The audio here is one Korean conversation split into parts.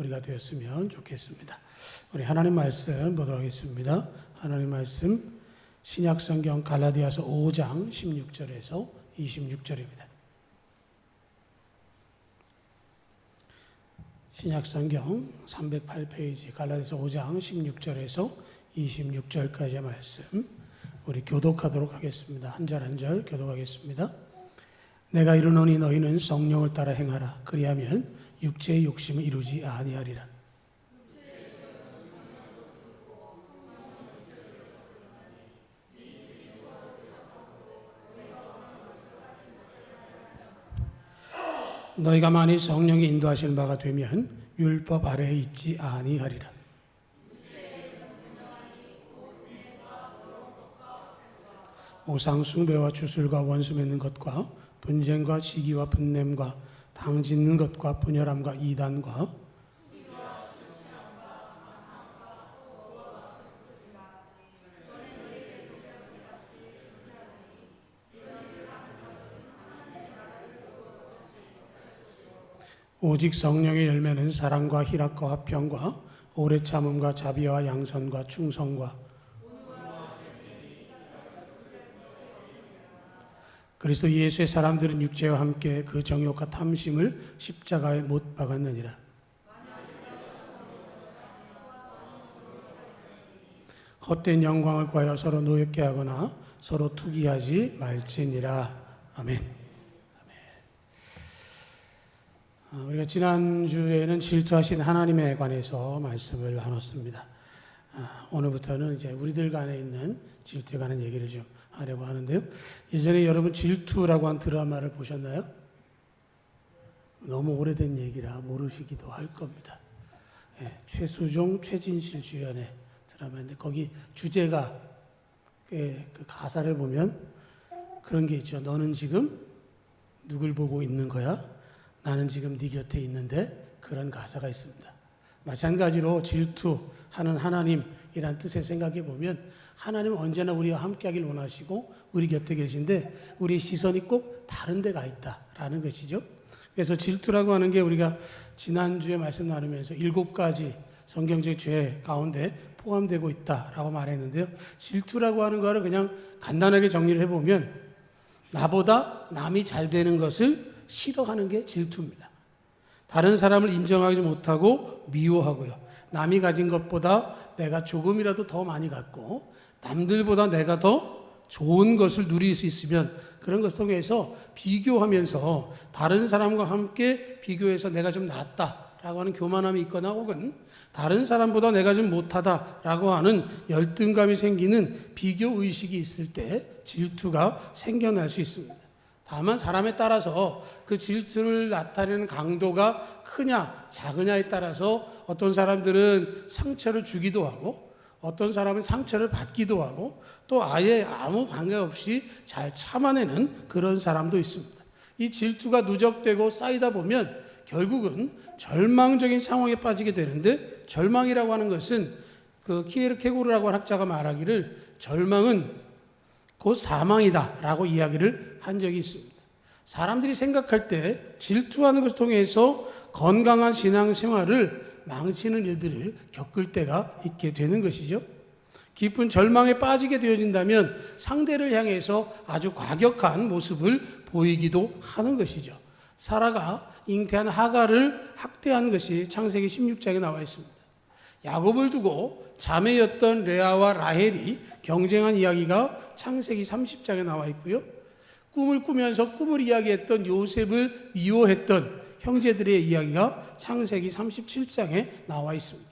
우리가 되었으면 좋겠습니다. 우리 하나님 말씀 보도록 하겠습니다. 하나님 말씀 신약 성경 갈라디아서 5장 16절에서 26절입니다. 신약 성경 308페이지 갈라디아서 5장 16절에서 26절까지의 말씀 우리 교독하도록 하겠습니다. 한 절 한 절 교독하겠습니다. 내가 이르노니 너희는 성령을 따라 행하라 그리하면 육체의 욕심을 이루지 아니하리라. 너희가 만일 성령이 인도하실 바가 되면 율법 아래에 있지 아니하리라. 오상 숭배와 주술과 원수 맺는 것과 분쟁과 시기와 분냄과 당 짓는 것과 분열함과 이단과 오직 성령의 열매는 사랑과 희락과 화평과 오래 참음과 자비와 양선과 충성과 그리스도 예수의 사람들은 육체와 함께 그 정욕과 탐심을 십자가에 못 박았느니라. 헛된 영광을 구하여 서로 노엽게 하거나 서로 투기하지 말지니라. 아멘. 아멘. 어, 우리가 지난주에는 질투하신 하나님에 관해서 말씀을 나눴습니다. 아, 오늘부터는 이제 우리들 간에 있는 질투에 관한 얘기를 좀 하려고 하는데요. 예전에 여러분 질투라고 한 드라마를 보셨나요? 너무 오래된 얘기라 모르시기도 할 겁니다. 예, 최수종, 최진실 주연의 드라마인데 거기 주제가 예, 그 가사를 보면 그런 게 있죠. 너는 지금 누굴 보고 있는 거야? 나는 지금 네 곁에 있는데 그런 가사가 있습니다. 마찬가지로 질투하는 하나님이란 뜻의 생각해 보면 하나님은 언제나 우리와 함께하길 원하시고 우리 곁에 계신데 우리의 시선이 꼭 다른 데가 있다라는 것이죠. 그래서 질투라고 하는 게 우리가 지난주에 말씀 나누면서 일곱 가지 성경적 죄 가운데 포함되고 있다라고 말했는데요. 질투라고 하는 거를 그냥 간단하게 정리를 해보면 나보다 남이 잘 되는 것을 싫어하는 게 질투입니다. 다른 사람을 인정하지 못하고 미워하고요. 남이 가진 것보다 내가 조금이라도 더 많이 갖고 남들보다 내가 더 좋은 것을 누릴 수 있으면 그런 것을 통해서 비교하면서 다른 사람과 함께 비교해서 내가 좀 낫다라고 하는 교만함이 있거나 혹은 다른 사람보다 내가 좀 못하다라고 하는 열등감이 생기는 비교 의식이 있을 때 질투가 생겨날 수 있습니다. 다만 사람에 따라서 그 질투를 나타내는 강도가 크냐 작으냐에 따라서 어떤 사람들은 상처를 주기도 하고 어떤 사람은 상처를 받기도 하고 또 아예 아무 관계 없이 잘 참아내는 그런 사람도 있습니다. 이 질투가 누적되고 쌓이다 보면 결국은 절망적인 상황에 빠지게 되는데 절망이라고 하는 것은 그 키에르 케고르라고 하는 학자가 말하기를 절망은 곧 사망이다 라고 이야기를 한 적이 있습니다. 사람들이 생각할 때 질투하는 것을 통해서 건강한 신앙 생활을 망치는 일들을 겪을 때가 있게 되는 것이죠. 깊은 절망에 빠지게 되어진다면 상대를 향해서 아주 과격한 모습을 보이기도 하는 것이죠. 사라가 잉태한 하가를 학대한 것이 창세기 16장에 나와 있습니다. 야곱을 두고 자매였던 레아와 라헬이 경쟁한 이야기가 창세기 30장에 나와 있고요. 꿈을 꾸면서 꿈을 이야기했던 요셉을 미워했던 형제들의 이야기가 창세기 37장에 나와 있습니다.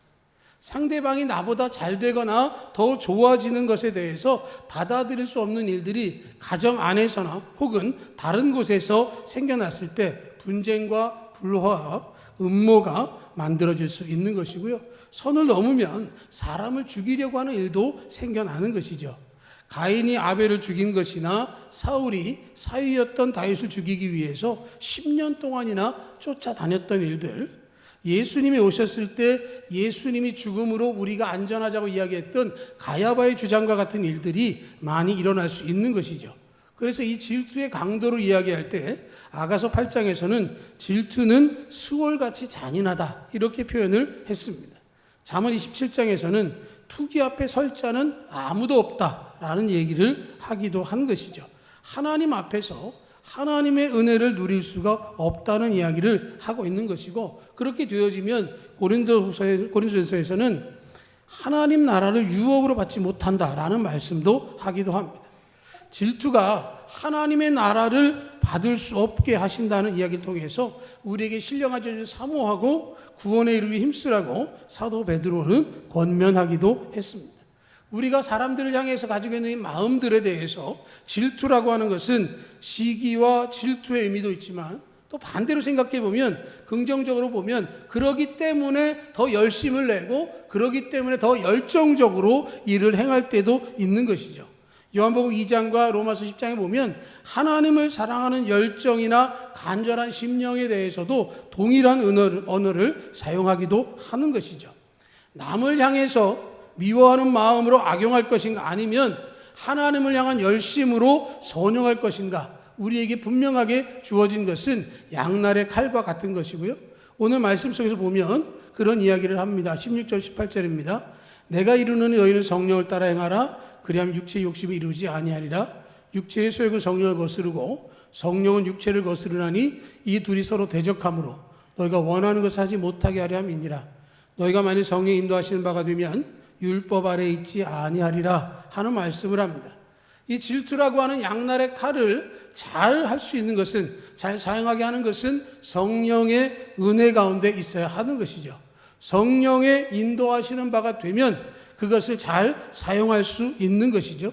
상대방이 나보다 잘 되거나 더 좋아지는 것에 대해서 받아들일 수 없는 일들이 가정 안에서나 혹은 다른 곳에서 생겨났을 때 분쟁과 불화와 음모가 만들어질 수 있는 것이고요. 선을 넘으면 사람을 죽이려고 하는 일도 생겨나는 것이죠. 가인이 아벨을 죽인 것이나 사울이 사위였던 다윗을 죽이기 위해서 10년 동안이나 쫓아다녔던 일들, 예수님이 오셨을 때 예수님이 죽음으로 우리가 안전하자고 이야기했던 가야바의 주장과 같은 일들이 많이 일어날 수 있는 것이죠. 그래서 이 질투의 강도를 이야기할 때 아가서 8장에서는 질투는 수월같이 잔인하다 이렇게 표현을 했습니다. 잠언 27장에서는 투기 앞에 설 자는 아무도 없다 라는 얘기를 하기도 한 것이죠. 하나님 앞에서 하나님의 은혜를 누릴 수가 없다는 이야기를 하고 있는 것이고 그렇게 되어지면 고린도전서에서는 하나님 나라를 유업으로 받지 못한다라는 말씀도 하기도 합니다. 질투가 하나님의 나라를 받을 수 없게 하신다는 이야기를 통해서 우리에게 신령하지 사모하고 구원에 이르기 힘쓰라고 사도 베드로는 권면하기도 했습니다. 우리가 사람들을 향해서 가지고 있는 이 마음들에 대해서 질투라고 하는 것은 시기와 질투의 의미도 있지만 또 반대로 생각해 보면 긍정적으로 보면 그러기 때문에 더 열심을 내고 그러기 때문에 더 열정적으로 일을 행할 때도 있는 것이죠. 요한복음 2장과 로마서 10장에 보면 하나님을 사랑하는 열정이나 간절한 심령에 대해서도 동일한 언어를, 언어를 사용하기도 하는 것이죠. 남을 향해서 미워하는 마음으로 악용할 것인가 아니면 하나님을 향한 열심으로 선용할 것인가 우리에게 분명하게 주어진 것은 양날의 칼과 같은 것이고요. 오늘 말씀 속에서 보면 그런 이야기를 합니다. 16절 18절입니다. 내가 이루는 너희는 성령을 따라 행하라. 그리하면 육체의 욕심이 이루지 아니하리라. 육체의 소욕은 성령을 거스르고 성령은 육체를 거스르나니 이 둘이 서로 대적함으로 너희가 원하는 것을 하지 못하게 하려 함이니라. 너희가 만일 성령 인도하시는 바가 되면 율법 아래 있지 아니하리라 하는 말씀을 합니다. 이 질투라고 하는 양날의 칼을 잘 할 수 있는 것은 잘 사용하게 하는 것은 성령의 은혜 가운데 있어야 하는 것이죠. 성령의 인도하시는 바가 되면 그것을 잘 사용할 수 있는 것이죠.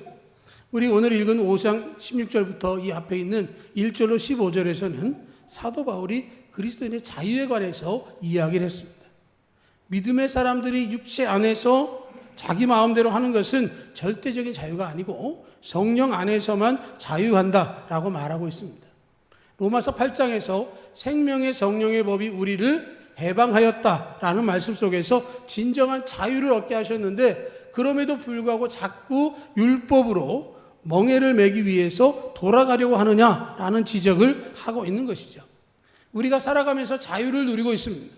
우리 오늘 읽은 5장 16절부터 이 앞에 있는 1절로 15절에서는 사도 바울이 그리스도인의 자유에 관해서 이야기를 했습니다. 믿음의 사람들이 육체 안에서 자기 마음대로 하는 것은 절대적인 자유가 아니고 성령 안에서만 자유한다라고 말하고 있습니다. 로마서 8장에서 생명의 성령의 법이 우리를 해방하였다라는 말씀 속에서 진정한 자유를 얻게 하셨는데 그럼에도 불구하고 자꾸 율법으로 멍해를 매기 위해서 돌아가려고 하느냐라는 지적을 하고 있는 것이죠. 우리가 살아가면서 자유를 누리고 있습니다.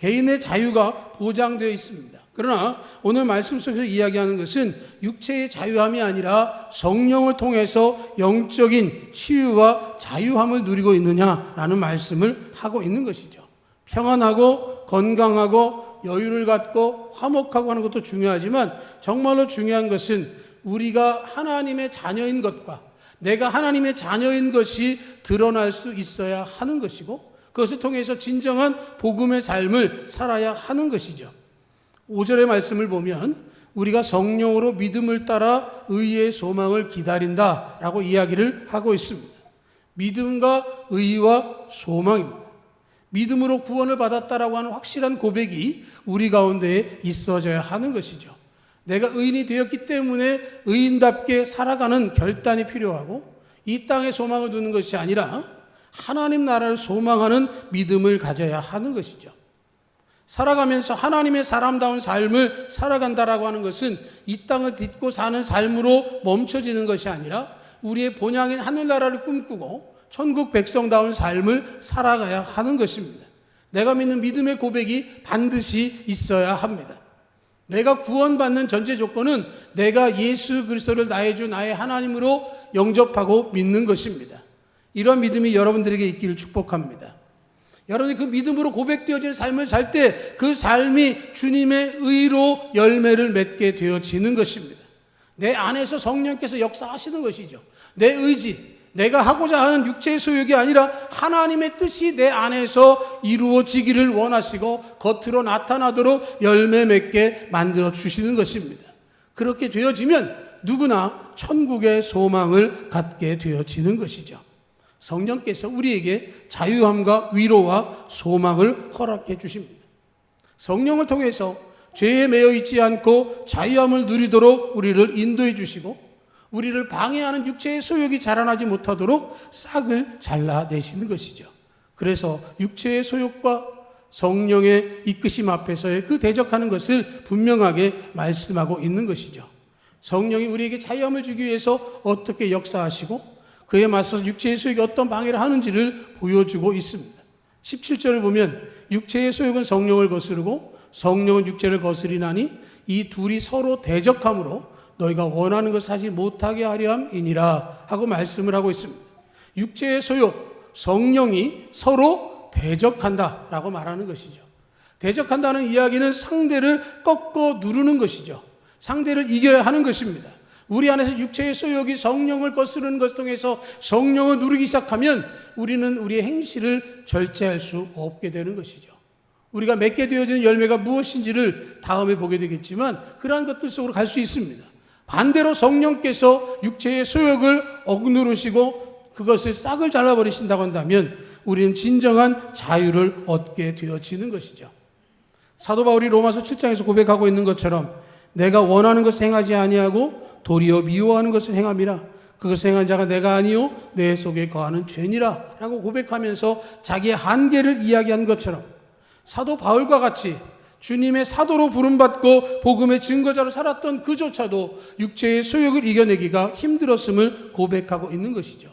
개인의 자유가 보장되어 있습니다. 그러나 오늘 말씀 속에서 이야기하는 것은 육체의 자유함이 아니라 성령을 통해서 영적인 치유와 자유함을 누리고 있느냐라는 말씀을 하고 있는 것이죠. 평안하고 건강하고 여유를 갖고 화목하고 하는 것도 중요하지만 정말로 중요한 것은 우리가 하나님의 자녀인 것과 내가 하나님의 자녀인 것이 드러날 수 있어야 하는 것이고 그것을 통해서 진정한 복음의 삶을 살아야 하는 것이죠. 5절의 말씀을 보면 우리가 성령으로 믿음을 따라 의의 소망을 기다린다 라고 이야기를 하고 있습니다. 믿음과 의와 소망입니다. 믿음으로 구원을 받았다라고 하는 확실한 고백이 우리 가운데 있어져야 하는 것이죠. 내가 의인이 되었기 때문에 의인답게 살아가는 결단이 필요하고 이 땅에 소망을 두는 것이 아니라 하나님 나라를 소망하는 믿음을 가져야 하는 것이죠. 살아가면서 하나님의 사람다운 삶을 살아간다라고 하는 것은 이 땅을 딛고 사는 삶으로 멈춰지는 것이 아니라 우리의 본향인 하늘나라를 꿈꾸고 천국 백성다운 삶을 살아가야 하는 것입니다. 내가 믿는 믿음의 고백이 반드시 있어야 합니다. 내가 구원받는 전제 조건은 내가 예수 그리스도를 나의 주 나의 하나님으로 영접하고 믿는 것입니다. 이런 믿음이 여러분들에게 있기를 축복합니다. 여러분이 그 믿음으로 고백되어질 삶을 살 때 그 삶이 주님의 의로 열매를 맺게 되어지는 것입니다. 내 안에서 성령께서 역사하시는 것이죠. 내 의지, 내가 하고자 하는 육체의 소욕이 아니라 하나님의 뜻이 내 안에서 이루어지기를 원하시고 겉으로 나타나도록 열매 맺게 만들어 주시는 것입니다. 그렇게 되어지면 누구나 천국의 소망을 갖게 되어지는 것이죠. 성령께서 우리에게 자유함과 위로와 소망을 허락해 주십니다. 성령을 통해서 죄에 매여 있지 않고 자유함을 누리도록 우리를 인도해 주시고 우리를 방해하는 육체의 소욕이 자라나지 못하도록 싹을 잘라내시는 것이죠. 그래서 육체의 소욕과 성령의 이끄심 앞에서의 그 대적하는 것을 분명하게 말씀하고 있는 것이죠. 성령이 우리에게 자유함을 주기 위해서 어떻게 역사하시고 그에 맞서서 육체의 소욕이 어떤 방해를 하는지를 보여주고 있습니다. 17절을 보면 육체의 소욕은 성령을 거스르고 성령은 육체를 거스리나니 이 둘이 서로 대적함으로 너희가 원하는 것을 하지 못하게 하려 함이니라 하고 말씀을 하고 있습니다. 육체의 소욕, 성령이 서로 대적한다라고 말하는 것이죠. 대적한다는 이야기는 상대를 꺾어 누르는 것이죠. 상대를 이겨야 하는 것입니다. 우리 안에서 육체의 소욕이 성령을 거스르는 것을 통해서 성령을 누르기 시작하면 우리는 우리의 행실을 절제할 수 없게 되는 것이죠. 우리가 맺게 되어지는 열매가 무엇인지를 다음에 보게 되겠지만 그러한 것들 속으로 갈 수 있습니다. 반대로 성령께서 육체의 소욕을 억누르시고 그것을 싹을 잘라버리신다고 한다면 우리는 진정한 자유를 얻게 되어지는 것이죠. 사도 바울이 로마서 7장에서 고백하고 있는 것처럼 내가 원하는 것을 행하지 아니하고 도리어 미워하는 것을 행함이라 그것을 행한 자가 내가 아니요 내 속에 거하는 죄니라 라고 고백하면서 자기의 한계를 이야기한 것처럼 사도 바울과 같이 주님의 사도로 부름받고 복음의 증거자로 살았던 그조차도 육체의 소욕을 이겨내기가 힘들었음을 고백하고 있는 것이죠.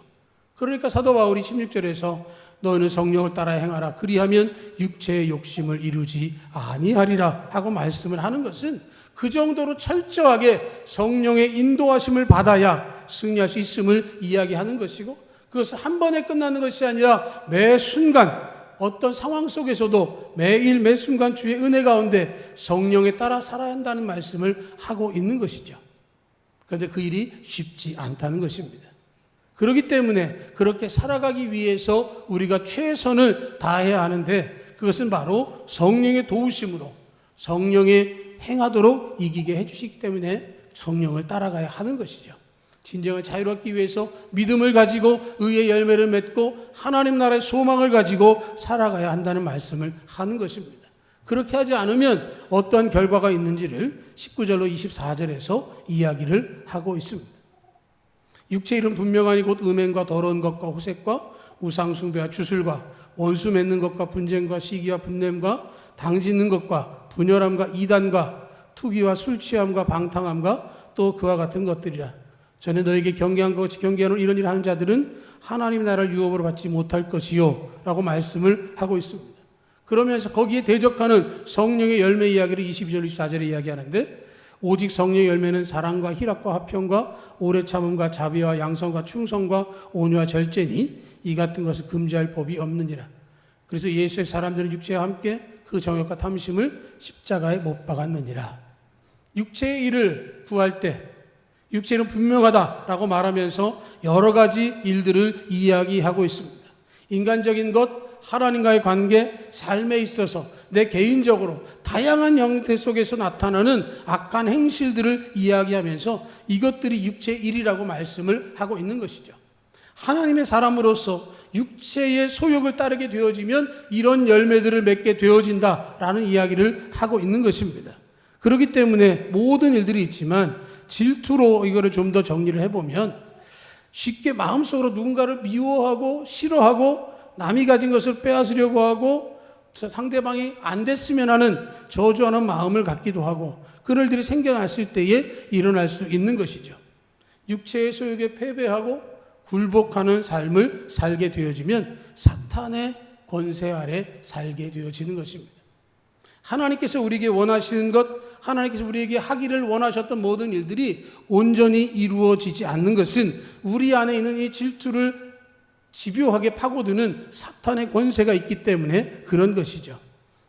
그러니까 사도 바울이 16절에서 너는 성령을 따라 행하라 그리하면 육체의 욕심을 이루지 아니하리라 하고 말씀을 하는 것은 그 정도로 철저하게 성령의 인도하심을 받아야 승리할 수 있음을 이야기하는 것이고 그것은 한 번에 끝나는 것이 아니라 매 순간 어떤 상황 속에서도 매일 매 순간 주의 은혜 가운데 성령에 따라 살아야 한다는 말씀을 하고 있는 것이죠. 그런데 그 일이 쉽지 않다는 것입니다. 그렇기 때문에 그렇게 살아가기 위해서 우리가 최선을 다해야 하는데 그것은 바로 성령의 도우심으로 성령의 행하도록 이기게 해주시기 때문에 성령을 따라가야 하는 것이죠. 진정한 자유를 얻기 위해서 믿음을 가지고 의의 열매를 맺고 하나님 나라의 소망을 가지고 살아가야 한다는 말씀을 하는 것입니다. 그렇게 하지 않으면 어떠한 결과가 있는지를 19절로 24절에서 이야기를 하고 있습니다. 육체 이름 분명하니 곧 음행과 더러운 것과 호색과 우상 숭배와 주술과 원수 맺는 것과 분쟁과 시기와 분냄과 당 짓는 것과 분열함과 이단과 투기와 술 취함과 방탕함과 또 그와 같은 것들이라 전에 너에게 경계한 것 같이 경계하는 이런 일을 하는 자들은 하나님 나라를 유업으로 받지 못할 것이요 라고 말씀을 하고 있습니다. 그러면서 거기에 대적하는 성령의 열매 이야기를 22절 24절에 이야기하는데 오직 성령의 열매는 사랑과 희락과 화평과 오래 참음과 자비와 양성과 충성과 온유와 절제니 이 같은 것을 금지할 법이 없느니라. 그래서 예수의 사람들은 육체와 함께 그 정욕과 탐심을 십자가에 못 박았느니라. 육체의 일을 구할 때 육체는 분명하다라고 말하면서 여러 가지 일들을 이야기하고 있습니다. 인간적인 것, 하나님과의 관계, 삶에 있어서 내 개인적으로 다양한 형태 속에서 나타나는 악한 행실들을 이야기하면서 이것들이 육체의 일이라고 말씀을 하고 있는 것이죠. 하나님의 사람으로서 육체의 소욕을 따르게 되어지면 이런 열매들을 맺게 되어진다라는 이야기를 하고 있는 것입니다. 그렇기 때문에 모든 일들이 있지만 질투로 이거를 좀 더 정리를 해보면 쉽게 마음속으로 누군가를 미워하고 싫어하고 남이 가진 것을 빼앗으려고 하고 상대방이 안 됐으면 하는 저주하는 마음을 갖기도 하고 그런 일들이 생겨났을 때에 일어날 수 있는 것이죠. 육체의 소욕에 패배하고 굴복하는 삶을 살게 되어지면 사탄의 권세 아래 살게 되어지는 것입니다. 하나님께서 우리에게 원하시는 것, 하나님께서 우리에게 하기를 원하셨던 모든 일들이 온전히 이루어지지 않는 것은 우리 안에 있는 이 질투를 집요하게 파고드는 사탄의 권세가 있기 때문에 그런 것이죠.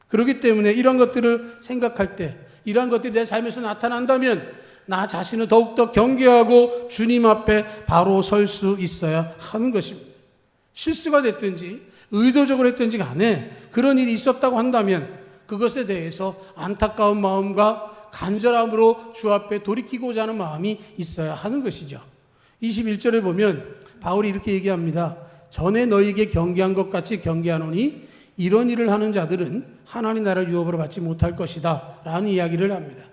그렇기 때문에 이런 것들을 생각할 때, 이러한 것들이 내 삶에서 나타난다면 나 자신을 더욱더 경계하고 주님 앞에 바로 설 수 있어야 하는 것입니다. 실수가 됐든지 의도적으로 했든지 간에 그런 일이 있었다고 한다면 그것에 대해서 안타까운 마음과 간절함으로 주 앞에 돌이키고자 하는 마음이 있어야 하는 것이죠. 21절에 보면 바울이 이렇게 얘기합니다. 전에 너에게 경계한 것 같이 경계하노니 이런 일을 하는 자들은 하나님 나라 유업으로 받지 못할 것이다. 라는 이야기를 합니다.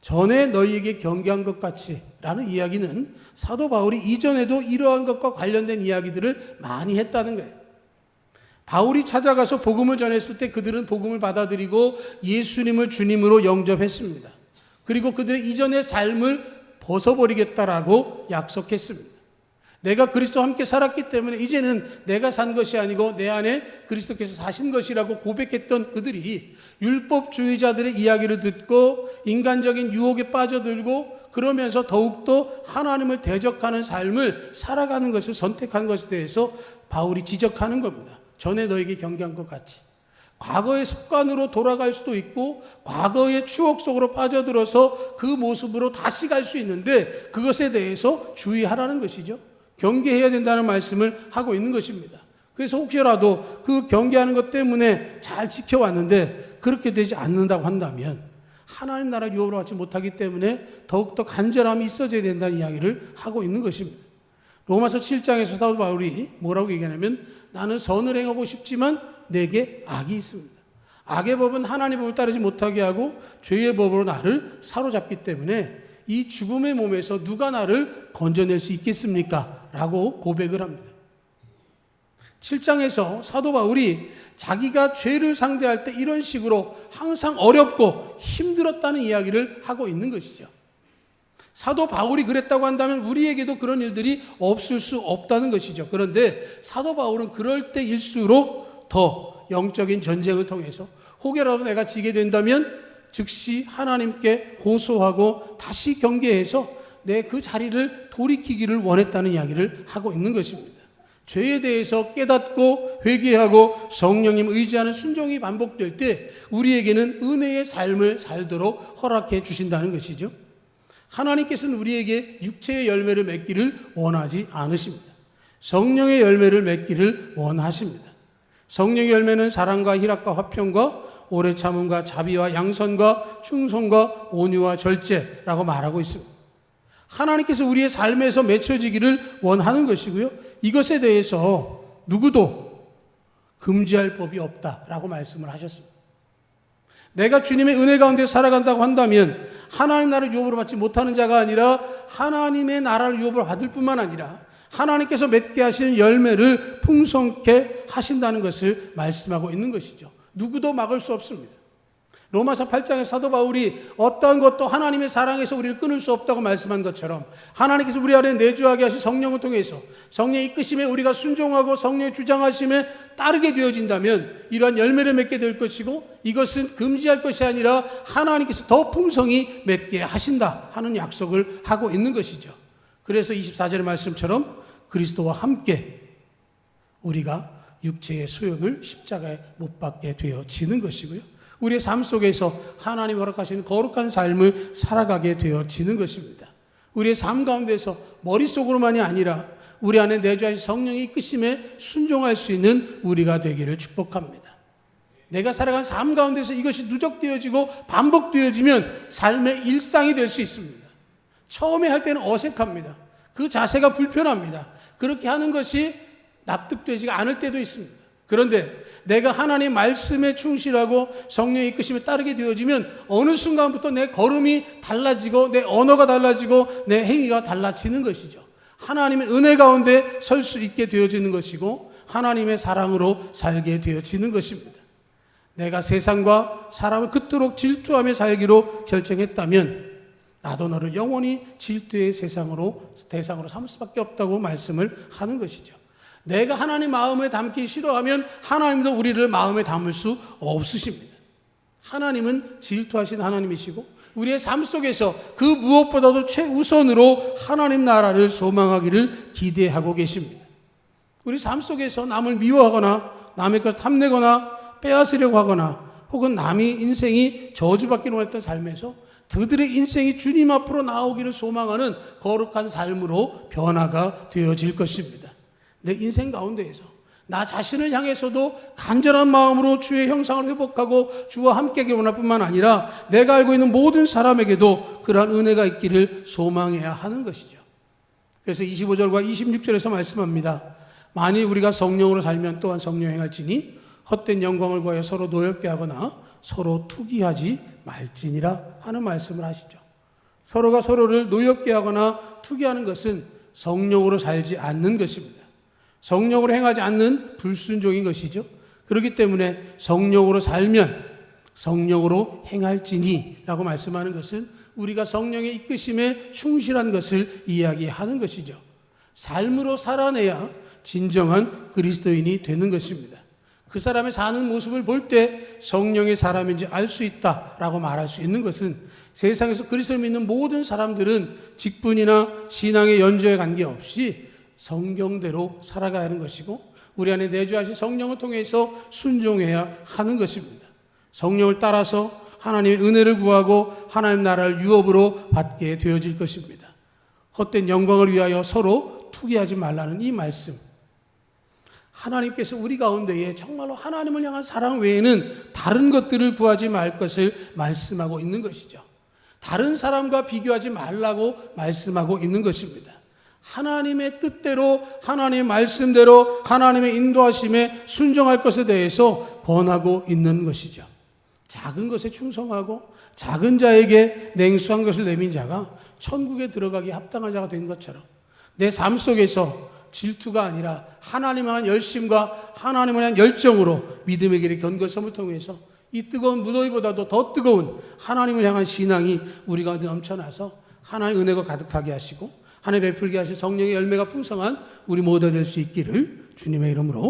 전에 너희에게 경계한 것 같이 라는 이야기는 사도 바울이 이전에도 이러한 것과 관련된 이야기들을 많이 했다는 거예요. 바울이 찾아가서 복음을 전했을 때 그들은 복음을 받아들이고 예수님을 주님으로 영접했습니다. 그리고 그들의 이전의 삶을 벗어버리겠다라고 약속했습니다. 내가 그리스도와 함께 살았기 때문에 이제는 내가 산 것이 아니고 내 안에 그리스도께서 사신 것이라고 고백했던 그들이 율법주의자들의 이야기를 듣고 인간적인 유혹에 빠져들고 그러면서 더욱더 하나님을 대적하는 삶을 살아가는 것을 선택한 것에 대해서 바울이 지적하는 겁니다. 전에 너에게 경계한 것 같이. 과거의 습관으로 돌아갈 수도 있고 과거의 추억 속으로 빠져들어서 그 모습으로 다시 갈 수 있는데 그것에 대해서 주의하라는 것이죠. 경계해야 된다는 말씀을 하고 있는 것입니다. 그래서 혹시라도 그 경계하는 것 때문에 잘 지켜왔는데 그렇게 되지 않는다고 한다면 하나님 나라 유업을 받지 못하기 때문에 더욱더 간절함이 있어져야 된다는 이야기를 하고 있는 것입니다. 로마서 7장에서 사도 바울이 뭐라고 얘기하냐면 나는 선을 행하고 싶지만 내게 악이 있습니다. 악의 법은 하나님의 법을 따르지 못하게 하고 죄의 법으로 나를 사로잡기 때문에 이 죽음의 몸에서 누가 나를 건져낼 수 있겠습니까? 라고 고백을 합니다. 7장에서 사도 바울이 자기가 죄를 상대할 때 이런 식으로 항상 어렵고 힘들었다는 이야기를 하고 있는 것이죠. 사도 바울이 그랬다고 한다면 우리에게도 그런 일들이 없을 수 없다는 것이죠. 그런데 사도 바울은 그럴 때일수록 더 영적인 전쟁을 통해서 혹여라도 내가 지게 된다면 즉시 하나님께 호소하고 다시 경계해서 내 그 자리를 돌이키기를 원했다는 이야기를 하고 있는 것입니다. 죄에 대해서 깨닫고 회개하고 성령님 의지하는 순종이 반복될 때 우리에게는 은혜의 삶을 살도록 허락해 주신다는 것이죠. 하나님께서는 우리에게 육체의 열매를 맺기를 원하지 않으십니다. 성령의 열매를 맺기를 원하십니다. 성령의 열매는 사랑과 희락과 화평과 오래 참음과 자비와 양선과 충성과 온유와 절제라고 말하고 있습니다. 하나님께서 우리의 삶에서 맺혀지기를 원하는 것이고요. 이것에 대해서 누구도 금지할 법이 없다라고 말씀을 하셨습니다. 내가 주님의 은혜 가운데 살아간다고 한다면 하나님 나라를 유업으로 받지 못하는 자가 아니라 하나님의 나라를 유업으로 받을 뿐만 아니라 하나님께서 맺게 하시는 열매를 풍성케 하신다는 것을 말씀하고 있는 것이죠. 누구도 막을 수 없습니다. 로마서 8장의 사도 바울이 어떠한 것도 하나님의 사랑에서 우리를 끊을 수 없다고 말씀한 것처럼 하나님께서 우리 안에 내주하게 하신 성령을 통해서 성령의 이끄심에 우리가 순종하고 성령의 주장하심에 따르게 되어진다면 이러한 열매를 맺게 될 것이고 이것은 금지할 것이 아니라 하나님께서 더 풍성히 맺게 하신다 하는 약속을 하고 있는 것이죠. 그래서 24절의 말씀처럼 그리스도와 함께 우리가 육체의 소욕을 십자가에 못 박게 되어지는 것이고요. 우리의 삶 속에서 하나님 허락하시는 거룩한 삶을 살아가게 되어지는 것입니다. 우리의 삶 가운데서 머릿속으로만이 아니라 우리 안에 내주하신 성령의 이끄심에 순종할 수 있는 우리가 되기를 축복합니다. 내가 살아간 삶 가운데서 이것이 누적되어지고 반복되어지면 삶의 일상이 될 수 있습니다. 처음에 할 때는 어색합니다. 그 자세가 불편합니다. 그렇게 하는 것이 납득되지가 않을 때도 있습니다. 그런데 내가 하나님 말씀에 충실하고 성령의 이끄심에 따르게 되어지면 어느 순간부터 내 걸음이 달라지고 내 언어가 달라지고 내 행위가 달라지는 것이죠. 하나님의 은혜 가운데 설 수 있게 되어지는 것이고 하나님의 사랑으로 살게 되어지는 것입니다. 내가 세상과 사람을 그토록 질투하며 살기로 결정했다면 나도 너를 영원히 질투의 세상으로 대상으로 삼을 수밖에 없다고 말씀을 하는 것이죠. 내가 하나님 마음에 담기 싫어하면 하나님도 우리를 마음에 담을 수 없으십니다. 하나님은 질투하신 하나님이시고 우리의 삶 속에서 그 무엇보다도 최우선으로 하나님 나라를 소망하기를 기대하고 계십니다. 우리 삶 속에서 남을 미워하거나 남의 것을 탐내거나 빼앗으려고 하거나 혹은 남이 인생이 저주받기로 했던 삶에서 그들의 인생이 주님 앞으로 나오기를 소망하는 거룩한 삶으로 변화가 되어질 것입니다. 내 인생 가운데에서 나 자신을 향해서도 간절한 마음으로 주의 형상을 회복하고 주와 함께 결혼할 뿐만 아니라 내가 알고 있는 모든 사람에게도 그러한 은혜가 있기를 소망해야 하는 것이죠. 그래서 25절과 26절에서 말씀합니다. 만일 우리가 성령으로 살면 또한 성령 행할지니 헛된 영광을 구하여 서로 노엽게 하거나 서로 투기하지 말지니라 하는 말씀을 하시죠. 서로가 서로를 노엽게 하거나 투기하는 것은 성령으로 살지 않는 것입니다. 성령으로 행하지 않는 불순종인 것이죠. 그렇기 때문에 성령으로 살면 성령으로 행할지니라고 말씀하는 것은 우리가 성령의 이끄심에 충실한 것을 이야기하는 것이죠. 삶으로 살아내야 진정한 그리스도인이 되는 것입니다. 그 사람의 사는 모습을 볼 때 성령의 사람인지 알 수 있다라고 말할 수 있는 것은 세상에서 그리스도를 믿는 모든 사람들은 직분이나 신앙의 연조에 관계없이 성경대로 살아가야 하는 것이고 우리 안에 내주하신 성령을 통해서 순종해야 하는 것입니다. 성령을 따라서 하나님의 은혜를 구하고 하나님 나라를 유업으로 받게 되어질 것입니다. 헛된 영광을 위하여 서로 투기하지 말라는 이 말씀. 하나님께서 우리 가운데에 정말로 하나님을 향한 사랑 외에는 다른 것들을 구하지 말 것을 말씀하고 있는 것이죠. 다른 사람과 비교하지 말라고 말씀하고 있는 것입니다. 하나님의 뜻대로, 하나님의 말씀대로, 하나님의 인도하심에 순종할 것에 대해서 권하고 있는 것이죠. 작은 것에 충성하고 작은 자에게 냉수한 것을 내민 자가 천국에 들어가기 합당한 자가 된 것처럼 내 삶 속에서 질투가 아니라 하나님을 향한 열심과 하나님을 향한 열정으로 믿음의 길의 견고성을 통해서 이 뜨거운 무더위보다도 더 뜨거운 하나님을 향한 신앙이 우리 가운데 넘쳐나서 하나님의 은혜가 가득하게 하시고 하나님 베풀게 하신 성령의 열매가 풍성한 우리 모두 될 수 있기를 주님의 이름으로